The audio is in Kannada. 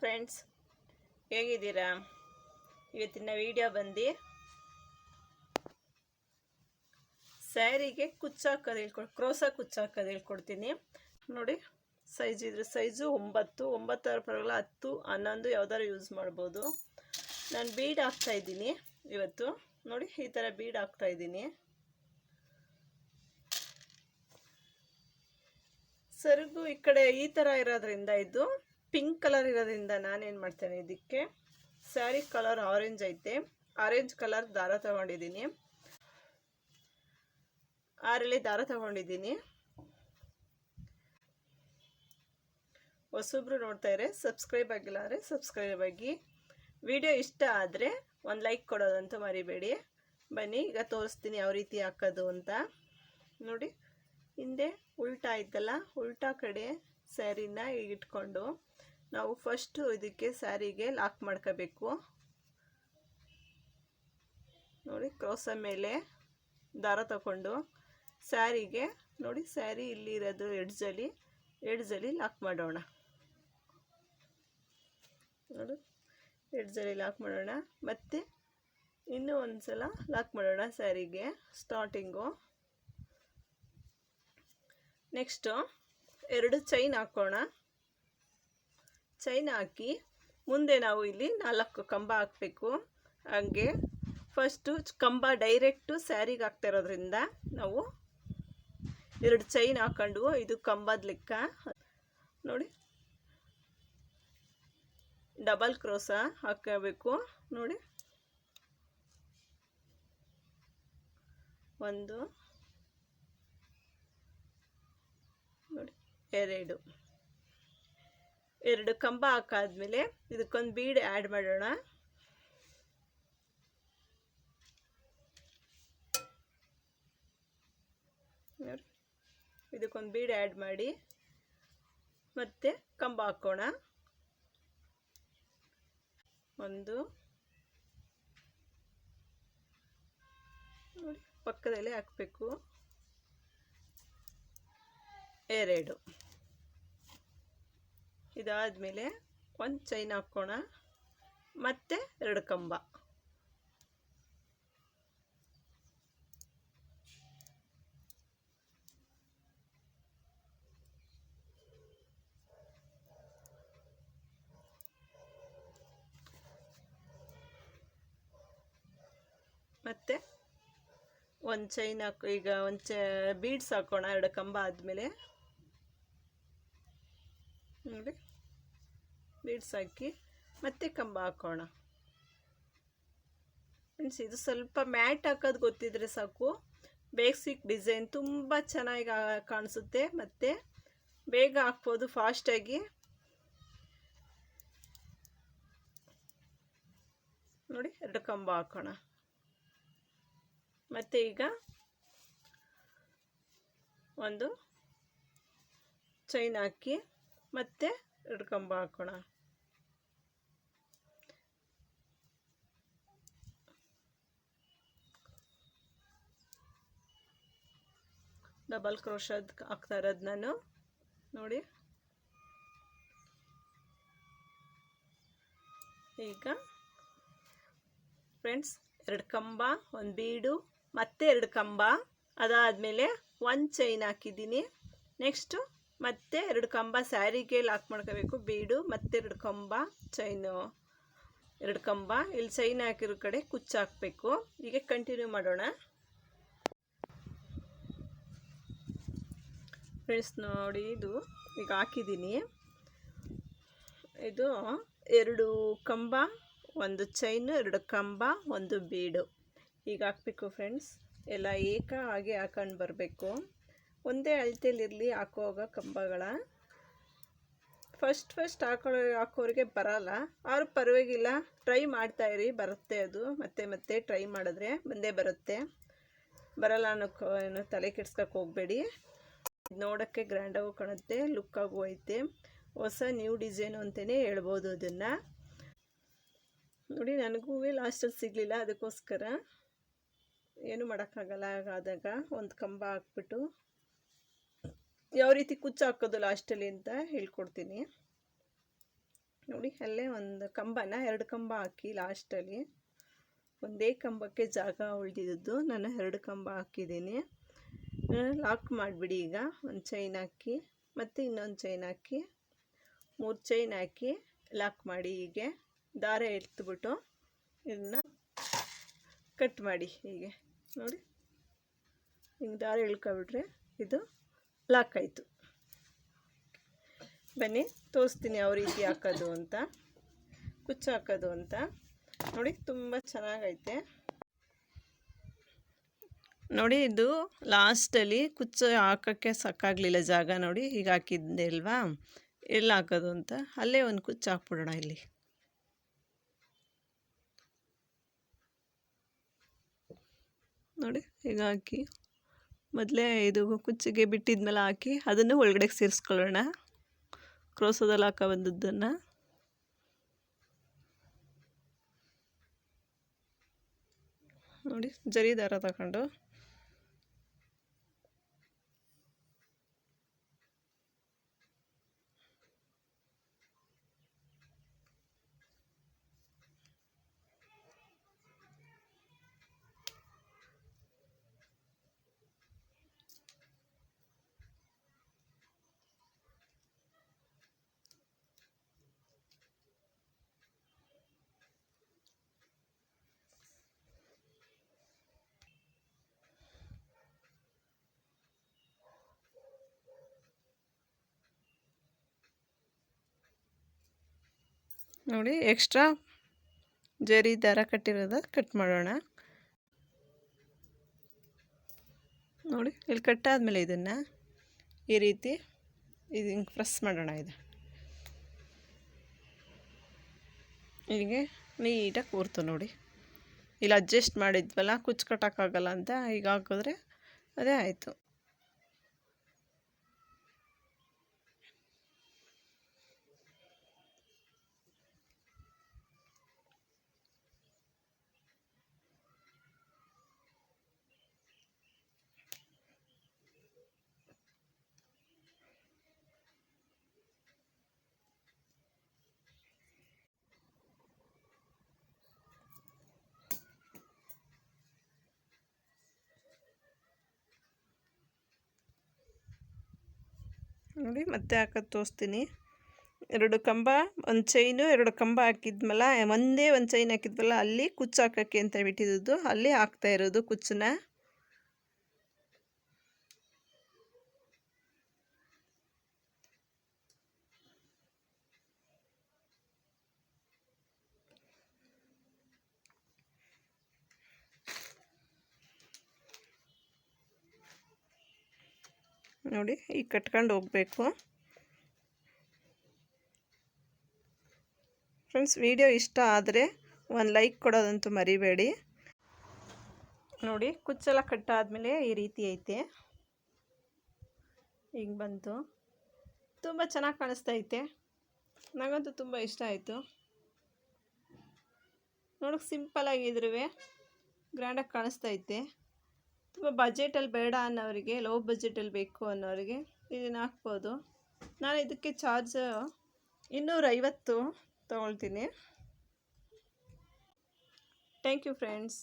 ಫ್ರೆಂಡ್ಸ್ ಹೇಗಿದ್ದೀರಾ? ಇವತ್ತಿನ ವಿಡಿಯೋ ಬಂದು ಸ್ಯಾರಿಗೆ ಕುಚ್ಚಾಕೋದು ಹೇಳ್ಕೊಡ್, ಕ್ರೋಸ ಕುಚ್ಚಾಕೋದು ಹೇಳ್ಕೊಡ್ತೀನಿ. ನೋಡಿ ಸೈಜ್ ಇದ್ರ ಸೈಜು ಒಂಬತ್ತು, ಒಂಬತ್ತರ ಪರವಾಗಿಲ್ಲ, ಹತ್ತು, ಹನ್ನೊಂದು ಯಾವ್ದಾರು ಯೂಸ್ ಮಾಡ್ಬೋದು. ನಾನು ಬೀಡ್ ಹಾಕ್ತಾ ಇದ್ದೀನಿ ಇವತ್ತು. ನೋಡಿ, ಈ ಥರ ಬೀಡ್ ಹಾಕ್ತಾ ಇದ್ದೀನಿ. ಸೆರಗು ಈ ಕಡೆ ಈ ಥರ ಇರೋದ್ರಿಂದ ಇದು ಪಿಂಕ್ ಕಲರ್ ಇರೋದ್ರಿಂದ ನಾನೇನು ಮಾಡ್ತೇನೆ, ಇದಕ್ಕೆ ಸ್ಯಾರಿ ಕಲರ್ ಆರೆಂಜ್ ಐತೆ. ಆರೆಂಜ್ ಕಲರ್ ದಾರ ತಗೊಂಡಿದ್ದೀನಿ. ಆರಲ್ಲಿ ದಾರ ತಗೊಂಡಿದ್ದೀನಿ. ಹೊಸೊಬ್ರು ನೋಡ್ತಾ ಇದ್ರೆ ಸಬ್ಸ್ಕ್ರೈಬ್ ಆಗಿಲ್ಲ ಅಂದರೆ ಸಬ್ಸ್ಕ್ರೈಬ್ ಆಗಿ. ವಿಡಿಯೋ ಇಷ್ಟ ಆದರೆ ಒಂದು ಲೈಕ್ ಕೊಡೋದಂತೂ ಮರಿಬೇಡಿ. ಬನ್ನಿ, ಈಗ ತೋರಿಸ್ತೀನಿ ಯಾವ ರೀತಿ ಹಾಕೋದು ಅಂತ. ನೋಡಿ, ಹಿಂದೆ ಉಲ್ಟಾ ಆಯ್ತಲ್ಲ ಉಲ್ಟಾ ಕಡೆ ಸ್ಯಾರಿನ ಇಟ್ಕೊಂಡು ನಾವು ಫಸ್ಟು ಇದಕ್ಕೆ ಸ್ಯಾರಿಗೆ ಲಾಕ್ ಮಾಡ್ಕೋಬೇಕು. ನೋಡಿ ಕ್ರೋಸ ಮೇಲೆ ದಾರ ತಗೊಂಡು ಸ್ಯಾರಿಗೆ, ನೋಡಿ, ಸ್ಯಾರಿ ಇಲ್ಲಿ ಇರೋದು ಎಡ್ಜಲ್ಲಿ ಎಡ್ಜಲ್ಲಿ ಲಾಕ್ ಮಾಡೋಣ. ನೋಡಿ ಎಡ್ಜಲ್ಲಿ ಲಾಕ್ ಮಾಡೋಣ. ಮತ್ತು ಇನ್ನೂ ಒಂದು ಸಲ ಲಾಕ್ ಮಾಡೋಣ ಸ್ಯಾರಿಗೆ ಸ್ಟಾರ್ಟಿಂಗು ನೆಕ್ಸ್ಟು ಎರಡು ಚೈನ್ ಹಾಕೋಣ. ಚೈನ್ ಹಾಕಿ ಮುಂದೆ ನಾವು ಇಲ್ಲಿ ನಾಲ್ಕು ಕಂಬ ಹಾಕಬೇಕು. ಹಾಗೆ ಫಸ್ಟು ಕಂಬ ಡೈರೆಕ್ಟು ಸ್ಯಾರಿಗೆ ಹಾಕ್ತಾ ಇರೋದ್ರಿಂದ ನಾವು ಎರಡು ಚೈನ್ ಹಾಕೊಂಡು ಇದು ಕಂಬದ ಲೆಕ್ಕ. ನೋಡಿ. ಡಬಲ್ ಕ್ರೋಸ ಹಾಕಬೇಕು. ನೋಡಿ. ಒಂದು. ನೋಡಿ. ಎರಡು. ಎರಡು ಕಂಬ ಹಾಕಾದ್ಮೇಲೆ ಇದಕ್ಕೊಂದು ಬೀಡ್ ಆ್ಯಡ್ ಮಾಡೋಣ. ಇದಕ್ಕೊಂದು ಬೀಡ್ ಆ್ಯಡ್ ಮಾಡಿ ಮತ್ತೆ ಕಂಬ ಹಾಕೋಣ. ಒಂದು. ಪಕ್ಕದಲ್ಲೇ ಹಾಕಬೇಕು. ಎರಡು. ಇದಾದಮೇಲೆ ಒಂದು ಚೈನ್ ಹಾಕೋಣ. ಮತ್ತೆ ಎರಡು ಕಂಬ. ಮತ್ತೆ ಒಂದು ಚೈನ್ ಹಾಕು ಈಗ ಒಂದು ಚ ಬೀಡ್ಸ್ ಹಾಕೋಣ, ಎರಡು ಕಂಬ ಆದಮೇಲೆ. ನೋಡಿ. ಬೀಡ್ಸ್ ಹಾಕಿ. ಮತ್ತೆ ಕಂಬ ಹಾಕೋಣ. ಫ್ರೆಂಡ್ಸ್, ಇದು ಸ್ವಲ್ಪ ಮ್ಯಾಟ್ ಹಾಕೋದು ಗೊತ್ತಿದ್ರೆ ಸಾಕು. ಬೇಸಿಕ್ ಡಿಸೈನ್ ತುಂಬ ಚೆನ್ನಾಗಿ ಕಾಣಿಸುತ್ತೆ. ಮತ್ತು ಬೇಗ ಹಾಕ್ಬೋದು ಫಾಸ್ಟಾಗಿ ನೋಡಿ, ಎರಡು ಕಂಬ ಹಾಕೋಣ. ಮತ್ತು ಈಗ ಒಂದು ಚೈನ್ ಹಾಕಿ. ಮತ್ತೆ ಎರಡು ಕಂಬ ಹಾಕೋಣ. ಡಬಲ್ ಕ್ರೋಶದ್ ಹಾಕ್ತಾ ಇರೋದು ನಾನು. ನೋಡಿ. ಈಗ ಫ್ರೆಂಡ್ಸ್ ಎರಡು ಕಂಬ ಒಂದು ಬೀಡು, ಮತ್ತೆ ಎರಡು ಕಂಬ ಅದಾದಮೇಲೆ ಒಂದು ಚೈನ್ ಹಾಕಿದ್ದೀನಿ. ನೆಕ್ಸ್ಟು ಮತ್ತೆ ಎರಡು ಕಂಬ ಸ್ಯಾರಿಗೆ ಲಾಕ್ ಮಾಡ್ಕೋಬೇಕು, ಬೀಡು, ಮತ್ತೆ ಎರಡು ಕಂಬ ಚೈನು ಎರಡು ಕಂಬ, ಇಲ್ಲಿ ಚೈನ್ ಹಾಕಿರೋ ಕಡೆ ಕುಚ್ಚು ಹಾಕಬೇಕು. ಈಗ ಕಂಟಿನ್ಯೂ ಮಾಡೋಣ. ಫ್ರೆಂಡ್ಸ್ ನೋಡಿ ಇದು ಈಗ ಹಾಕಿದ್ದೀನಿ. ಇದು ಎರಡು ಕಂಬ, ಒಂದು ಚೈನು ಎರಡು ಕಂಬ, ಒಂದು ಬೀಡು. ಈಗ ಹಾಕಬೇಕು ಫ್ರೆಂಡ್ಸ್ ಎಲ್ಲ ಏಕ ಹಾಗೆ ಹಾಕೊಂಡು ಬರಬೇಕು. ಒಂದೇ ಅಳತೆಯಲ್ಲಿರಲಿ ಹಾಕುವಾಗ ಕಂಬಗಳ. ಫಸ್ಟ್ ಫಸ್ಟ್ ಹಾಕೊಳ್ಳೋ ಹಾಕೋರಿಗೆ ಬರಲ್ಲ. ಅವ್ರು ಪರವಾಗಿಲ್ಲ ಟ್ರೈ ಮಾಡ್ತಾಯಿರಿ ಬರುತ್ತೆ ಅದು. ಮತ್ತೆ ಮತ್ತೆ ಟ್ರೈ ಮಾಡಿದ್ರೆ ಬಂದೇ ಬರುತ್ತೆ. ಬರಲ್ಲ ಅನ್ನೋಕ್ಕೋ ಏನು ತಲೆ ಕೆಡ್ಸ್ಕೊಕ್ಕೆ ಹೋಗಬೇಡಿ. ನೋಡೋಕ್ಕೆ ಗ್ರ್ಯಾಂಡಾಗೂ ಕಾಣುತ್ತೆ ಲುಕ್ಕಾಗೂ ಐತೆ. ಹೊಸ ನ್ಯೂ ಡಿಸೈನು ಅಂತಲೇ ಹೇಳ್ಬೋದು ಅದನ್ನು. ನೋಡಿ, ನನಗೂ ಲಾಸ್ಟಲ್ಲಿ ಸಿಗಲಿಲ್ಲ, ಅದಕ್ಕೋಸ್ಕರ. ಏನು ಮಾಡೋಕ್ಕಾಗಲ್ಲ ಆದಾಗ ಒಂದು ಕಂಬ ಹಾಕ್ಬಿಟ್ಟು. ಯಾವ ರೀತಿ ಕುಚ್ಚು ಹಾಕೋದು ಲಾಸ್ಟಲ್ಲಿ ಅಂತ ಹೇಳ್ಕೊಡ್ತೀನಿ. ನೋಡಿ, ಅಲ್ಲೇ ಒಂದು ಕಂಬನ, ಎರಡು ಕಂಬ ಹಾಕಿ ಲಾಸ್ಟಲ್ಲಿ. ಒಂದೇ ಕಂಬಕ್ಕೆ ಜಾಗ ಉಳಿದಿದ್ದು ನಾನು ಎರಡು ಕಂಬ ಹಾಕಿದ್ದೀನಿ. ಲಾಕ್ ಮಾಡಿಬಿಡಿ ಈಗ. ಒಂದು ಚೈನ್ ಹಾಕಿ, ಮತ್ತು ಇನ್ನೊಂದು ಚೈನ್ ಹಾಕಿ. ಮೂರು ಚೈನ್ ಹಾಕಿ ಲಾಕ್ ಮಾಡಿ ಹೀಗೆ. ದಾರ ಎತ್ಬಿಟ್ಟು ಇದನ್ನ ಕಟ್ ಮಾಡಿ ಹೀಗೆ. ನೋಡಿ, ಹಿಂಗೆ ದಾರ ಇಳ್ಕೊಬಿಟ್ರೆ ಇದು ಲಾಕ್ ಆಯಿತು. ಬನ್ನಿ, ತೋರಿಸ್ತೀನಿ ಯಾವ ರೀತಿ ಹಾಕೋದು ಅಂತ. ಕುಚ್ಚು ಹಾಕೋದು ಅಂತ. ನೋಡಿ, ತುಂಬ ಚೆನ್ನಾಗೈತೆ. ನೋಡಿ, ಇದು ಲಾಸ್ಟಲ್ಲಿ ಕುಚ್ಚು ಹಾಕೋಕ್ಕೆ ಸಾಕಾಗಲಿಲ್ಲ ಜಾಗ ನೋಡಿ, ಈಗ ಹಾಕಿದ್ದೆ ಅಲ್ವಾ? ಎಲ್ಲಿ ಹಾಕೋದು ಅಂತ? ಅಲ್ಲೇ ಒಂದು ಕುಚ್ಚು ಹಾಕ್ಬಿಡೋಣ ಇಲ್ಲಿ. ನೋಡಿ, ಈಗ ಹಾಕಿ. ಮೊದಲೇ ಇದು ಕುಚ್ಚಿಗೆ ಬಿಟ್ಟಿದ್ಮೇಲೆ ಹಾಕಿ ಅದನ್ನು ಒಳಗಡೆ ಸೇರಿಸ್ಕೊಳ್ಳೋಣ. ಕ್ರೋಸೋದಲ್ಲಿ ಹಾಕೋ ಬಂದದ್ದನ್ನು. ನೋಡಿ, ಜರಿ ದಾರ ತಗೊಂಡು. ನೋಡಿ ಎಕ್ಸ್ಟ್ರಾ ಜರಿ ದರ ಕಟ್ಟಿರೋದ ಕಟ್ ಮಾಡೋಣ. ನೋಡಿ, ಇಲ್ಲಿ ಕಟ್ಟಾದಮೇಲೆ ಇದನ್ನು ಈ ರೀತಿ ಇದು ಹಿಂಗೆ ಪ್ರೆಸ್ ಮಾಡೋಣ ಇದು. ಹೀಗೆ ನೀಟಾಗಿ ಕೂರ್ತು ನೋಡಿ. ಇಲ್ಲಿ ಅಡ್ಜಸ್ಟ್ ಮಾಡಿದ್ವಲ್ಲ ಕುಚ್ಚು ಕಟ್ಟೋಕ್ಕಾಗಲ್ಲ ಅಂತ ಈಗ ಹಾಕಿದ್ರೆ ಅದೇ ಆಯಿತು. ನೋಡಿ, ಮತ್ತೆ ಹಾಕೋದು ತೋರಿಸ್ತೀನಿ. ಎರಡು ಕಂಬ, ಒಂದು ಚೈನು ಎರಡು ಕಂಬ ಹಾಕಿದ್ಮೇಲೆ, ಒಂದೇ ಒಂದು ಚೈನ್ ಹಾಕಿದ್ವಲ್ಲ, ಅಲ್ಲಿ ಕುಚ್ಚು ಹಾಕೋಕ್ಕೆ ಅಂತ ಬಿಟ್ಟಿದ್ದು ಅಲ್ಲಿ ಹಾಕ್ತಾ ಇರೋದು ಕುಚ್ಚನ್ನ. ನೋಡಿ ಈಗ ಕಟ್ಕೊಂಡು ಹೋಗಬೇಕು. ಫ್ರೆಂಡ್ಸ್ ವಿಡಿಯೋ ಇಷ್ಟ ಆದರೆ ಒಂದು ಲೈಕ್ ಕೊಡೋದಂತೂ ಮರಿಬೇಡಿ. ನೋಡಿ, ಕುಚ್ಚೆಲ್ಲ ಕಟ್ಟಾದಮೇಲೆ ಈ ರೀತಿ ಐತೆ. ಈಗ ಬಂತು. ತುಂಬ ಚೆನ್ನಾಗಿ ಕಾಣಿಸ್ತಾ ಐತೆ. ನನಗಂತೂ ತುಂಬ ಇಷ್ಟ ಆಯಿತು. ನೋಡೋಕೆ ಸಿಂಪಲ್ಲಾಗಿದ್ರೂ ಗ್ರ್ಯಾಂಡಾಗಿ ಕಾಣಿಸ್ತಾ ಐತೆ. ತುಂಬ ಬಜೆಟಲ್ಲಿ ಬೇಡ ಅನ್ನೋರಿಗೆ ಲೋ ಬಜೆಟಲ್ಲಿ ಬೇಕು ಅನ್ನೋರಿಗೆ ಇದನ್ನು ಹಾಕ್ಬೋದು. ನಾನು ಇದಕ್ಕೆ ಚಾರ್ಜ್ ಇನ್ನೂರೈವತ್ತು ತೊಗೊಳ್ತೀನಿ. Thank you friends